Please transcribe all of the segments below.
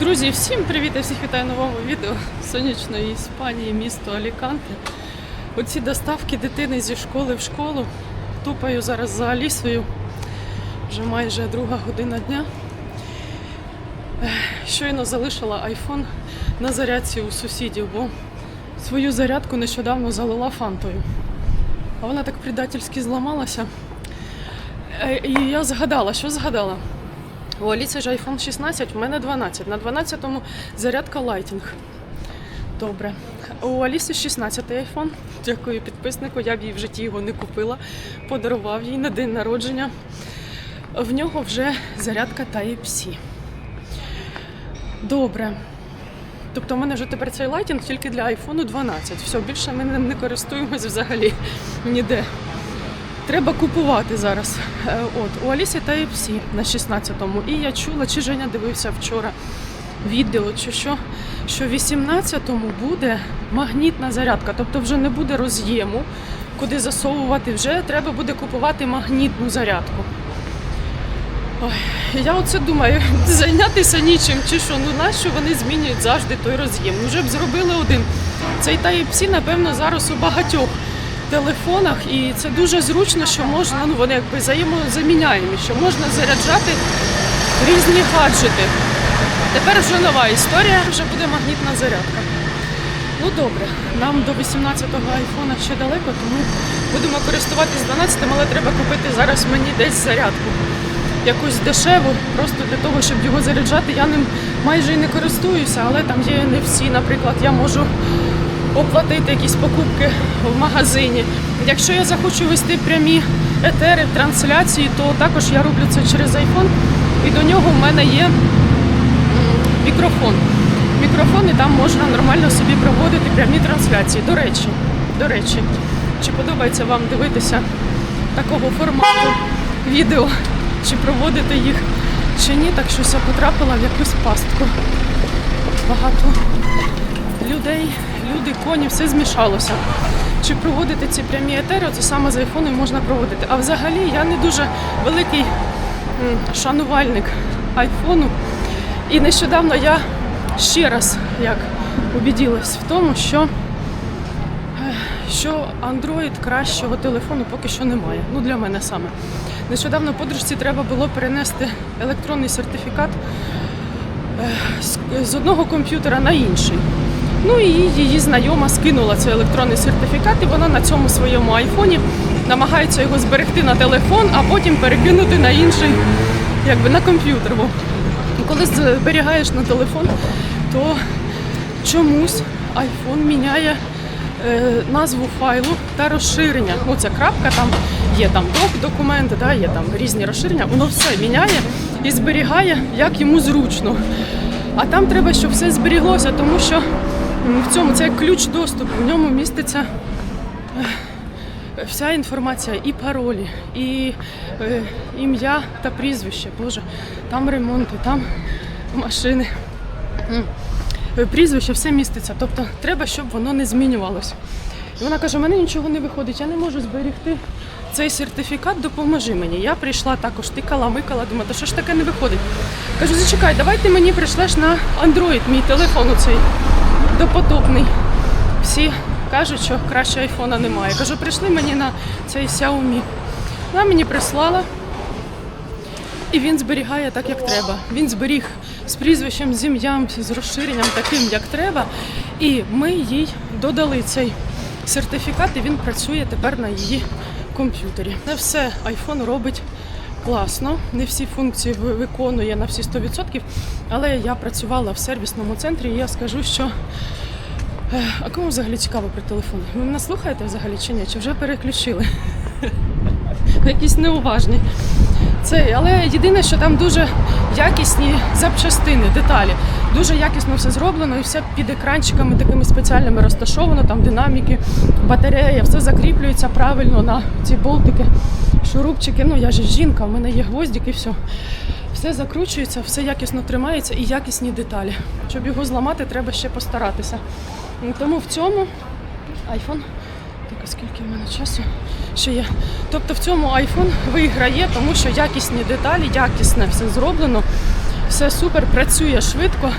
Друзі, всім привіт! Я всіх вітаю новому відео сонячної Іспанії, місто Аліканте. Оці доставки дитини зі школи в школу. Тупаю зараз за Алісою. Вже майже друга година дня. Щойно залишила айфон на зарядці у сусідів, бо свою зарядку нещодавно залила фантою. А вона так предательськи зламалася. Е, І я згадала, що згадала? У Аліси ж iPhone 16, в мене 12. На 12-му зарядка лайтінг. Добре. У Аліси 16 iPhone. Дякую підписнику. Я б їй в житті його не купила. Подарував їй на день народження. В нього вже зарядка Type-C. Добре. Тобто в мене вже тепер цей лайтінг тільки для iPhone 12. Все, більше ми ним не користуємось взагалі ніде. Треба купувати зараз. Е, От у Алісі Type-C на 16-му. І я чула, чи Женя дивився вчора відео, чи що, що в 18-му буде магнітна зарядка, тобто вже не буде роз'єму, куди засовувати. Вже треба буде купувати магнітну зарядку. Ой, я оце думаю, зайнятися нічим чи що, ну нащо вони змінюють завжди той роз'єм? Ну вже б зробили один. Цей Type-C, напевно, зараз у багатьох телефонах, і це дуже зручно, що можна, ну вони якби взаємозаміняємі, що можна заряджати різні гаджети. Тепер вже нова історія, вже буде магнітна зарядка. Ну добре, нам до 18-го айфона ще далеко, тому будемо користуватись 12-м, але треба купити зараз мені десь зарядку. Якусь дешеву, просто для того, щоб його заряджати. Я ним майже і не користуюся, але там є не всі. Наприклад, я можу оплатити якісь покупки в магазині. Якщо я захочу вести прямі етери, в трансляції, то також я роблю це через iPhone. І до нього в мене є мікрофон. Мікрофон і там можна нормально собі проводити прямі трансляції. До речі, до речі, чи подобається вам дивитися такого формату відео, чи проводити їх, чи ні, так щось я потрапила в якусь пастку. Багато людей, люди, коні, все змішалося. Чи проводити ці прямі етери, це саме з айфону можна проводити. А взагалі я не дуже великий шанувальник айфону. І нещодавно я ще раз як убіділась в тому, що, е, що Android кращого телефону поки що немає. Ну для мене саме. Нещодавно подружці треба було перенести електронний сертифікат е, з одного комп'ютера на інший. Ну і її знайома скинула цей електронний сертифікат, і вона на цьому своєму айфоні намагається його зберегти на телефон, а потім перекинути на інший, якби на комп'ютер. Бо коли зберігаєш на телефон, то чомусь iPhone міняє е, назву файлу та розширення. Ну, це крапка, там є там док, документ, да, є там різні розширення. Воно все міняє і зберігає, як йому зручно. А там треба, щоб все зберіглося, тому що в цьому це як ключ доступу, в ньому міститься е, вся інформація, і паролі, і е, ім'я та прізвище. Боже, там ремонти, там машини. Е, Прізвище все міститься. Тобто треба, щоб воно не змінювалося. І вона каже: у мене нічого не виходить, я не можу зберегти цей сертифікат, допоможи мені. Я прийшла також, тикала, микала, думаю, та що ж таке не виходить. Кажу, зачекай, давай ти мені прийшлеш на Android, мій телефон оцей допотопний. Всі кажуть, що краще айфона немає. Кажу, прийшли мені на цей Xiaomi. Вона мені прислала. І він зберігає так, як треба. Він зберіг з прізвищем, з ім'ям, з розширенням таким, як треба. І ми їй додали цей сертифікат, і він працює тепер на її комп'ютері. Не все iPhone робить класно, не всі функції виконує на всі 100%, але я працювала в сервісному центрі, і я скажу, що Е, а кому взагалі цікаво про телефон? Ви мене слухаєте взагалі чи ні? Чи вже переключили? Якісь неуважні. Це, але єдине, що там дуже якісні запчастини, деталі. Дуже якісно все зроблено і все під екранчиками такими спеціальними розташовано, там динаміки, батарея, все закріплюється правильно на ці болтики, шурупчики. Ну я ж жінка, в мене є гвоздик і все. Все закручується, все якісно тримається і якісні деталі. Щоб його зламати, треба ще постаратися. Ну, Тому в цьому iPhone. Так, скільки в мене часу ще є? Тобто в цьому iPhone виграє, тому що якісні деталі, якісне все зроблено. все супер, працює швидко,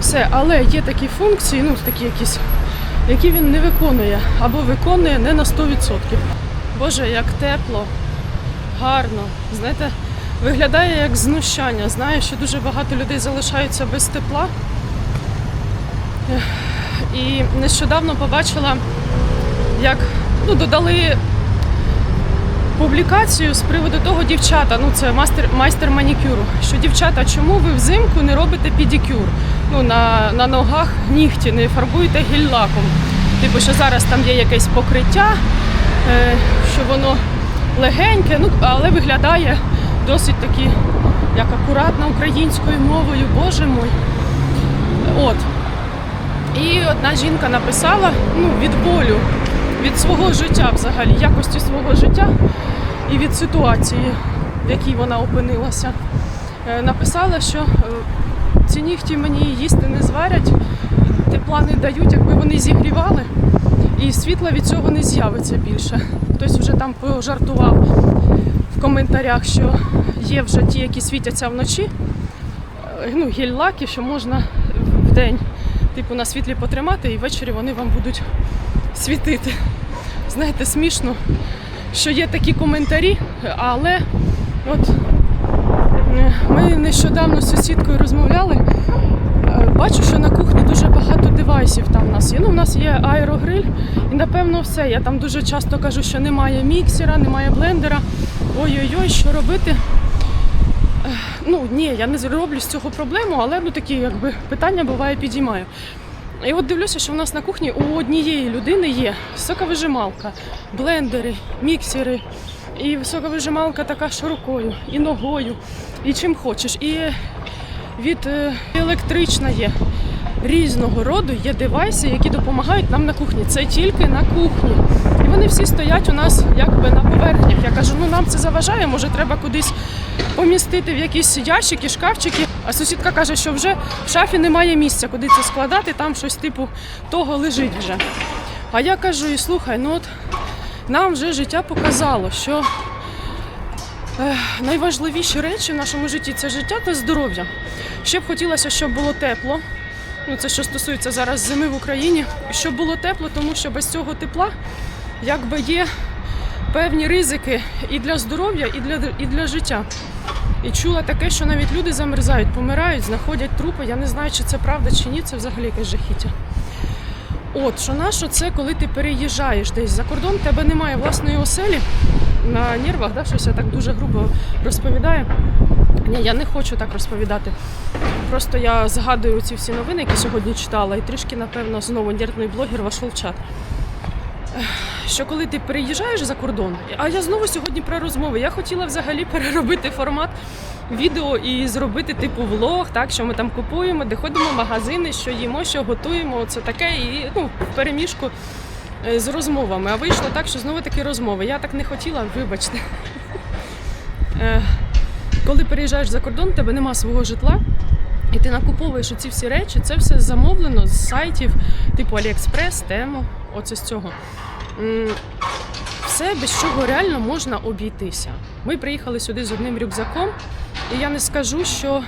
все, але є такі функції, ну такі якісь, які він не виконує або виконує не на 100%. Боже, як тепло, гарно. Знаєте, виглядає як знущання. Знаю, що дуже багато людей залишаються без тепла. І нещодавно побачила, як ну, додали публікацію з приводу того дівчата, ну це мастер, майстер манікюру. Що дівчата, чому ви взимку не робите педикюр? Ну на, на ногах нігті, не фарбуєте гель-лаком. Типу, що зараз там є якесь покриття, е, що воно легеньке, ну але виглядає досить таки як акуратно українською мовою, боже мой. От. І одна жінка написала ну, від болю, від свого життя взагалі, якості свого життя і від ситуації, в якій вона опинилася. Е, Написала, що е, ці нігті мені їсти не зварять, тепла не дають, якби вони зігрівали, і світла від цього не з'явиться більше. Хтось вже там пожартував в коментарях, що є вже ті, які світяться вночі, е, ну, гель-лаки, що можна в день типу на світлі потримати, і ввечері вони вам будуть світити. Знаєте, смішно, що є такі коментарі, але от е, ми нещодавно з сусідкою розмовляли. Бачу, що на кухні дуже багато девайсів там у нас є. Ну, у нас є аерогриль, і напевно все. Я там дуже часто кажу, що немає міксера, немає блендера. Ой-ой-ой, що робити? Ну ні, я не зроблю з цього проблему, але ну такі якби питання буває підіймаю. І от дивлюся, що в нас на кухні у однієї людини є соковижималка, блендери, міксери, і соковижималка така що і ногою, і чим хочеш. І від е, електрична є. Різного роду є девайси, які допомагають нам на кухні. Це тільки на кухні. І вони всі стоять у нас якби на поверхнях. Я кажу, ну нам це заважає, може треба кудись помістити в якісь ящики, шкафчики. А сусідка каже, що вже в шафі немає місця, куди це складати, там щось типу того лежить вже. А я кажу, і слухай, ну от нам вже життя показало, що найважливіші речі в нашому житті це життя та здоров'я. Ще б хотілося, щоб було тепло. Ну, це що стосується зараз зими в Україні, щоб було тепло, тому що без цього тепла якби є певні ризики і для здоров'я, і для, і для життя. І чула таке, що навіть люди замерзають, помирають, знаходять трупи. Я не знаю, чи це правда чи ні, це взагалі якесь жахіття. От, що на що це, коли ти переїжджаєш десь за кордон, тебе немає власної оселі на нервах, да, щось я так дуже грубо розповідаю. Ні, я не хочу так розповідати. Просто я згадую ці всі новини, які сьогодні читала, і трішки, напевно, знову нервний блогер вийшов в чат. Що коли ти переїжджаєш за кордон, а я знову сьогодні про розмови. Я хотіла взагалі переробити формат відео і зробити типу влог, так що ми там купуємо, де ходимо в магазини, що їмо, що готуємо. Це таке, і ну, переміжку е, з розмовами. А вийшло так, що знову такі розмови. Я так не хотіла, вибачте. Е, Коли переїжджаєш за кордон, тебе нема свого житла. І ти накуповуєш оці всі речі, це все замовлено з сайтів типу AliExpress, Temu, оце з цього. Все, без чого реально можна обійтися. Ми приїхали сюди з одним рюкзаком, і я не скажу, що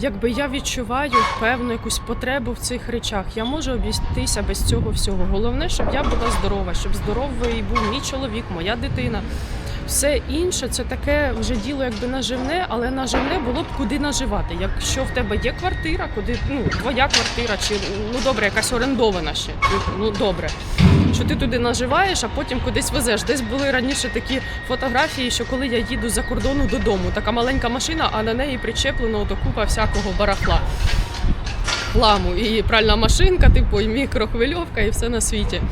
якби я відчуваю певну якусь потребу в цих речах. Я можу обійтися без цього всього. Головне, щоб я була здорова, щоб здоровий був мій чоловік, моя дитина. Все інше це таке вже діло якби наживне, але наживне було б куди наживати. Якщо в тебе є квартира, куди ну твоя квартира, чи ну добре, якась орендована ще. Ну добре. Що ти туди наживаєш, а потім кудись везеш. Десь були раніше такі фотографії, що коли я їду за кордону додому, така маленька машина, а на неї причеплено до купа всякого барахла. Хламу, і пральна машинка, типу, і мікрохвильовка, і все на світі.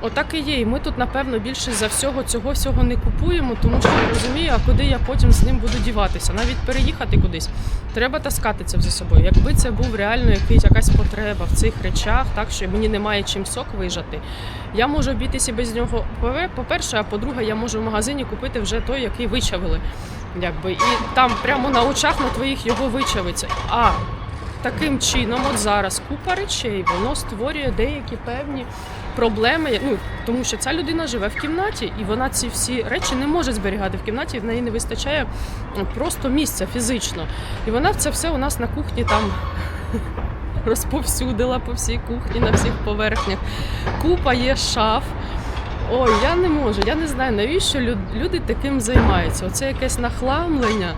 Отак і є. І ми тут, напевно, більше за всього цього всього не купуємо, тому що я розумію, а куди я потім з ним буду діватися. Навіть переїхати кудись. Треба таскати це за собою. Якби це був реально якийсь якась потреба в цих речах, так що мені немає чим сок вижати. Я можу обійтися без нього. По-перше, а по-друге, я можу в магазині купити вже той, який вичавили. Якби, і там прямо на очах на твоїх його вичавиться. А таким чином, от зараз купа речей, воно створює деякі певні проблеми. Ну тому що ця людина живе в кімнаті, і вона ці всі речі не може зберігати в кімнаті. В неї не вистачає просто місця фізично. І вона це все у нас на кухні там розповсюдила по всій кухні на всіх поверхнях. Купа є шаф. Ой, я не можу, я не знаю, навіщо люди таким займаються. Оце якесь нахламлення.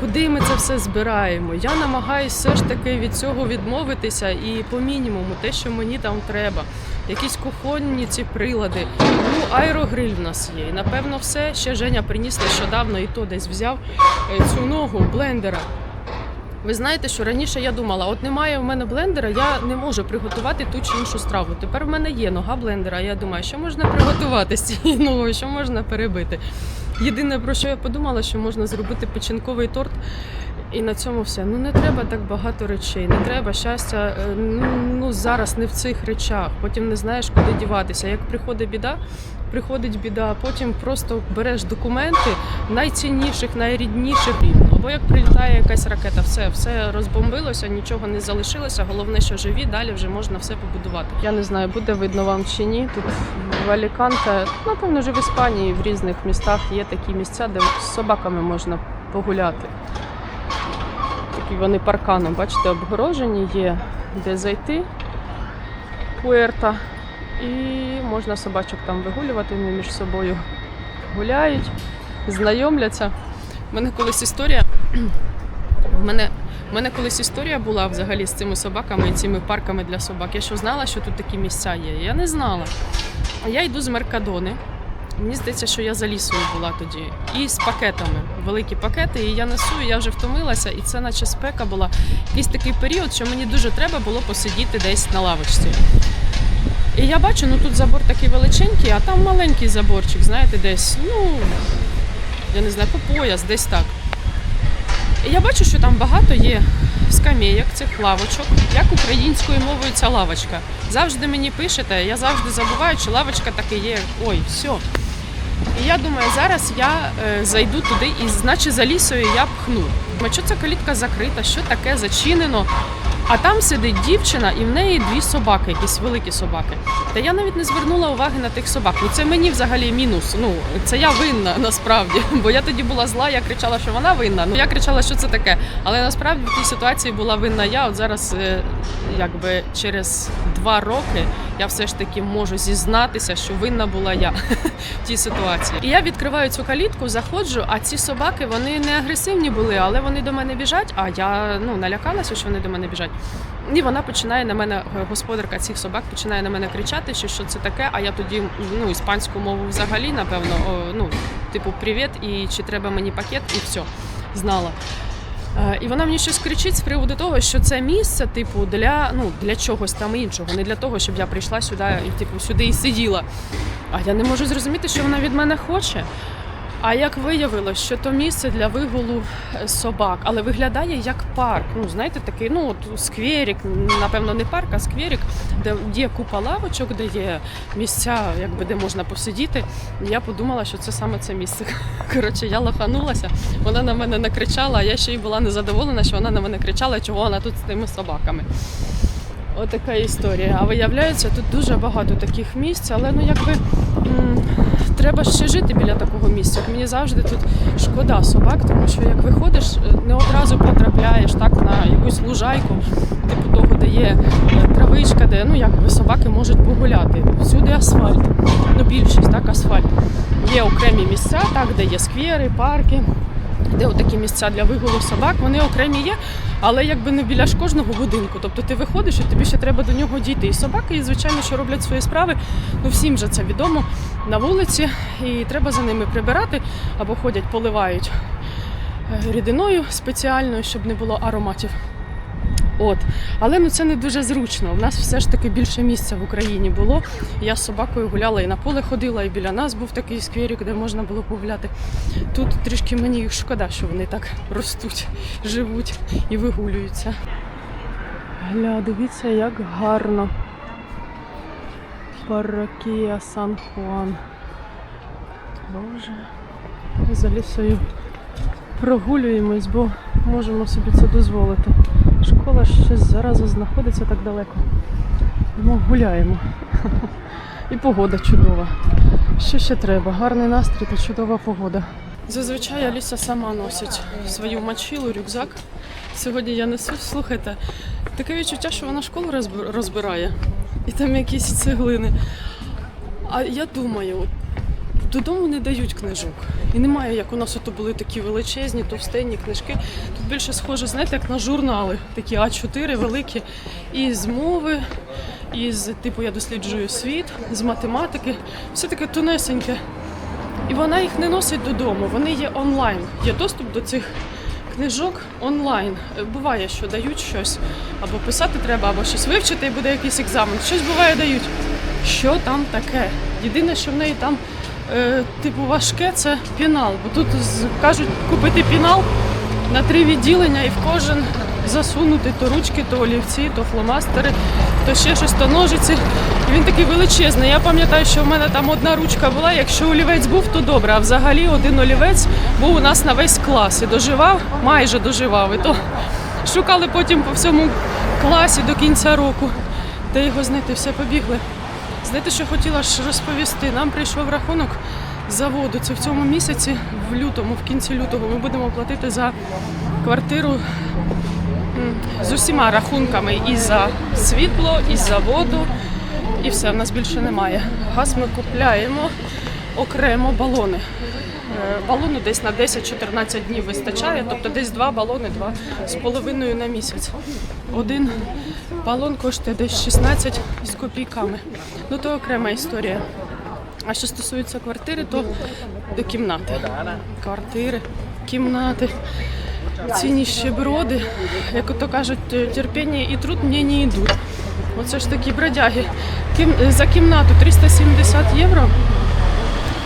Куди ми це все збираємо? Я намагаюся все ж таки від цього відмовитися і по мінімуму те, що мені там треба. Якісь кухонні ці прилади. Ну, аерогриль в нас є. І напевно все. Ще Женя приніс нещодавно і то десь взяв е, цю ногу блендера. Ви знаєте, що раніше я думала, от немає в мене блендера, я не можу приготувати ту чи іншу страву. Тепер в мене є нога блендера. Я думаю, що можна приготувати з цією ногою, що можна перебити. Єдине про що я подумала, що можна зробити печінковий торт. І на цьому все. Ну не треба так багато речей. Не треба щастя. е, Ну зараз не в цих речах. Потім не знаєш, куди діватися. Як приходить біда, приходить біда, потім просто береш документи найцінніших, найрідніших. Або як прилітає якась ракета, все, все розбомбилося, нічого не залишилося. Головне, що живі, далі вже можна все побудувати. Я не знаю, буде видно вам чи ні. Тут в Аліканте, напевно, вже в Іспанії, в різних містах є такі місця, де з собаками можна погуляти. Такі вони парканом, бачите, обгорожені є, де зайти. Пуерта. І можна собачок там вигулювати, вони між собою гуляють, знайомляться. У мене колись історія. В мене, в мене колись історія була взагалі з цими собаками і цими парками для собак. Я що знала, що тут такі місця є. Я не знала. А Я йду з Меркадони. Мені здається, що я за лісою була тоді. І з пакетами. Великі пакети, і я несу, і я вже втомилася, і це наче спека була. Якийсь такий період, що мені дуже треба було посидіти десь на лавочці. І я бачу, ну тут забор такий величенький, а там маленький заборчик, знаєте, десь, ну, я не знаю, по пояс, десь так. І я бачу, що там багато є скамейок, цих лавочок. Як українською мовою ця лавочка? Завжди мені пишете, я завжди забуваю, чи лавочка таки є. Ой, все. І я думаю, зараз я е, зайду туди і, значить, за лісою я пхну. А що ця калітка закрита, що таке зачинено? А там сидить дівчина, і в неї дві собаки, якісь великі собаки. Та я навіть не звернула уваги на тих собак. Ну це мені взагалі мінус. Ну це я винна насправді. Бо я тоді була зла, я кричала, що вона винна. Ну я кричала, що це таке. Але насправді в тій ситуації була винна я. От зараз, е, якби через два роки, я все ж таки можу зізнатися, що винна була я в тій ситуації. І я відкриваю цю калітку, заходжу, а ці собаки вони не агресивні були, але вони до мене біжать. А я ну налякалася, що вони до мене біжать. І вона починає на мене, господарка цих собак починає на мене кричати, що, що це таке. А я тоді ну іспанську мову взагалі, напевно, ну типу привіт, і чи треба мені пакет, і все знала. Е, І вона мені щось кричить з приводу того, що це місце, типу, для ну для чогось там іншого, не для того, щоб я прийшла сюди і типу сюди і сиділа. А я не можу зрозуміти, що вона від мене хоче. А як виявилось, що то місце для вигулу е, собак, але виглядає як парк. Ну, знаєте, такий, ну от скверик, напевно, не парк, а скверик, де є купа лавочок, де є місця, якби де можна посидіти. Я подумала, що це саме це місце. Коротше, я лоханулася, вона на мене накричала, а я ще й була незадоволена, що вона на мене кричала, чого вона тут з тими собаками. Отака історія. А виявляється, тут дуже багато таких місць, але ну якби треба ще жити біля такого місця. Мені завжди тут шкода собак, тому що як виходиш, е, не одразу потрапляєш так на якусь лужайку, типу того, де є е, травичка, де ну якби собаки можуть погуляти. Всюди асфальт. Ну більшість так, асфальт. Є окремі місця, так, де є сквери, парки. Де отакі місця для вигулу собак, вони окремі є, але якби не біля ж кожного будинку. Тобто ти виходиш і тобі ще треба до нього дійти. І собаки, і звичайно, що роблять свої справи. Ну всім же це відомо на вулиці, і треба за ними прибирати або ходять, поливають е, рідиною спеціальною, щоб не було ароматів. От, але ну це не дуже зручно. У нас все ж таки більше місця в Україні було. Я з собакою гуляла і на поле ходила, і біля нас був такий скверик, де можна було погуляти. Тут трішки мені їх шкода, що вони так ростуть, живуть і вигулюються. Гля, дивіться, як гарно. Паракія Сан Хуан. Боже. За лісою прогулюємось, бо можемо собі це дозволити. Школа щось зараза знаходиться так далеко. Тому гуляємо. І погода чудова. Що ще треба? Гарний настрій та чудова погода. Зазвичай Аліса сама носить свою мочилу, рюкзак. Сьогодні я несу, слухайте, таке відчуття, що вона школу розбирає. І там якісь цеглини. А я думаю, от додому не дають книжок. І немає, як у нас ото були такі величезні, товстенні книжки. Тут більше схоже, знаєте, як на журнали, такі А4 великі. І з мови, і з типу я досліджую світ, з математики. Все таке тонесеньке. І вона їх не носить додому, вони є онлайн. Є доступ до цих книжок онлайн. Е, Буває, що дають щось, або писати треба, або щось вивчити, і буде якийсь екзамен. Щось буває дають. Що там таке? Єдине, що в неї там, типу, важке, це пінал. Бо тут кажуть купити пінал на три відділення і в кожен засунути то ручки, то олівці, то фломастери, то ще щось, то ножиці. Він такий величезний. Я пам'ятаю, що в мене там одна ручка була. Якщо олівець був, то добре. А взагалі один олівець був у нас на весь клас і доживав, майже доживав. І то шукали потім по всьому класі до кінця року. Де його знайти, все побігли. Знаєте, що хотіла ж розповісти? Нам прийшов рахунок за воду. Це в цьому місяці, в лютому, в кінці лютого, ми будемо платити за квартиру з усіма рахунками і за світло, і за воду, і все, в нас більше немає. Газ ми купляємо окремо балони. Е, Балону десь на 10-14 днів вистачає, тобто десь два балони, два з половиною на місяць. Один балон коштує десь 16 з копійками. Ну то окрема історія. А що стосується квартири, то до кімнати. Квартири, кімнати. Ці ніщеброди, як ото кажуть, терпіння і труд мені не йдуть. Оце ж такі бродяги. Кім... За кімнату 370 євро,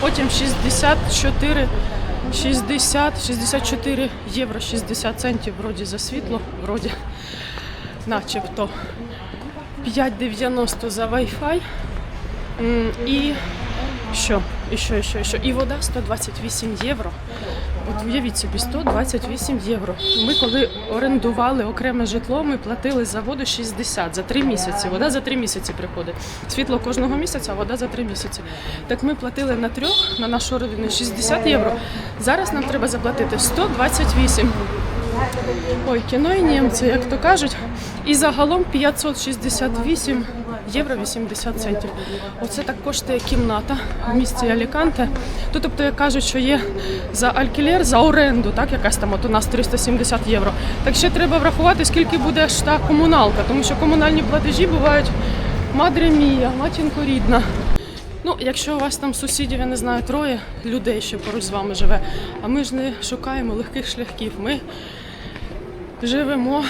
потім 64, 60, 64 євро 60 центів вроді за світло, вроді, начебто. 5,90 за Wi-Fi. І що? І що, і що, і що? І вода 128 євро. От уявіть собі, 128 євро. Ми коли орендували окреме житло, ми платили за воду 60 за 3 місяці. Вода за 3 місяці приходить. Світло кожного місяця, а вода за 3 місяці. Так ми платили на трьох, на нашу родину 60 євро. Зараз нам треба заплатити 128. Ой, кіно і німці, як то кажуть. І загалом 568 євро 80 центів. Оце так коштує кімната в місті Аліканте. Тут, тобто, як кажуть, що є за алькілер, за оренду, так, якась там от у нас 370 євро. Так ще треба врахувати, скільки буде ж та комуналка, тому що комунальні платежі бувають мадре мія, матінко рідна. Ну, якщо у вас там сусідів, я не знаю, троє людей ще поруч з вами живе, а ми ж не шукаємо легких шляхів. Ми живемо.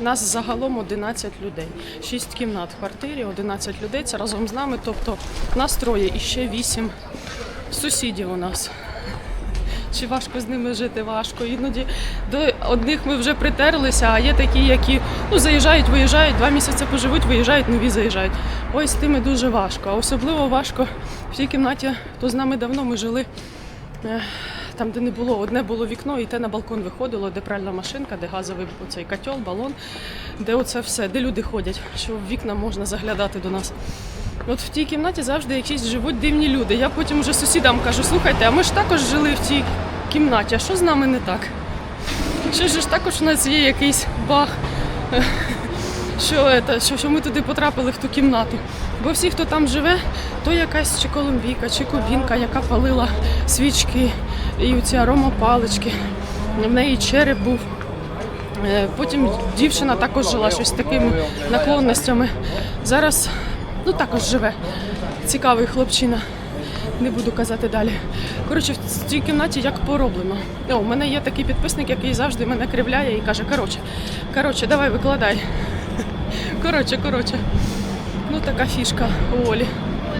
Нас загалом 11 людей. 6 кімнат в квартирі, 11 людей. Це разом з нами. Тобто нас троє і ще 8 сусідів у нас. Чи важко з ними жити? Важко. Іноді до одних ми вже притерлися, а є такі, які ну, заїжджають, виїжджають, два місяці поживуть, виїжджають, нові заїжджають. Ой, з тими дуже важко. А особливо важко в тій кімнаті, то з нами давно ми жили. Там, де не було, одне було вікно, і те на балкон виходило, де пральна машинка, де газовий оцей котел, балон, де оце все, де люди ходять, що в вікна можна заглядати до нас. От в тій кімнаті завжди якісь живуть дивні люди. Я потім вже сусідам кажу, слухайте, а ми ж також жили в тій кімнаті, а що з нами не так? Що ж також у нас є якийсь баг, що, это, що, що ми туди потрапили в ту кімнату. Бо всі, хто там живе, то якась чи колумбійка, чи кубінка, яка палила свічки і оці аромапалички. В неї череп був. Е, Потім дівчина також жила щось такими наклонностями. Зараз ну, також живе. Цікавий хлопчина. Не буду казати далі. Коротше, в цій кімнаті як пороблено. О, у мене є такий підписник, який завжди мене кривляє і каже: коротше, коротше, давай викладай. Коротше, коротше. Ну така фішка у Олі.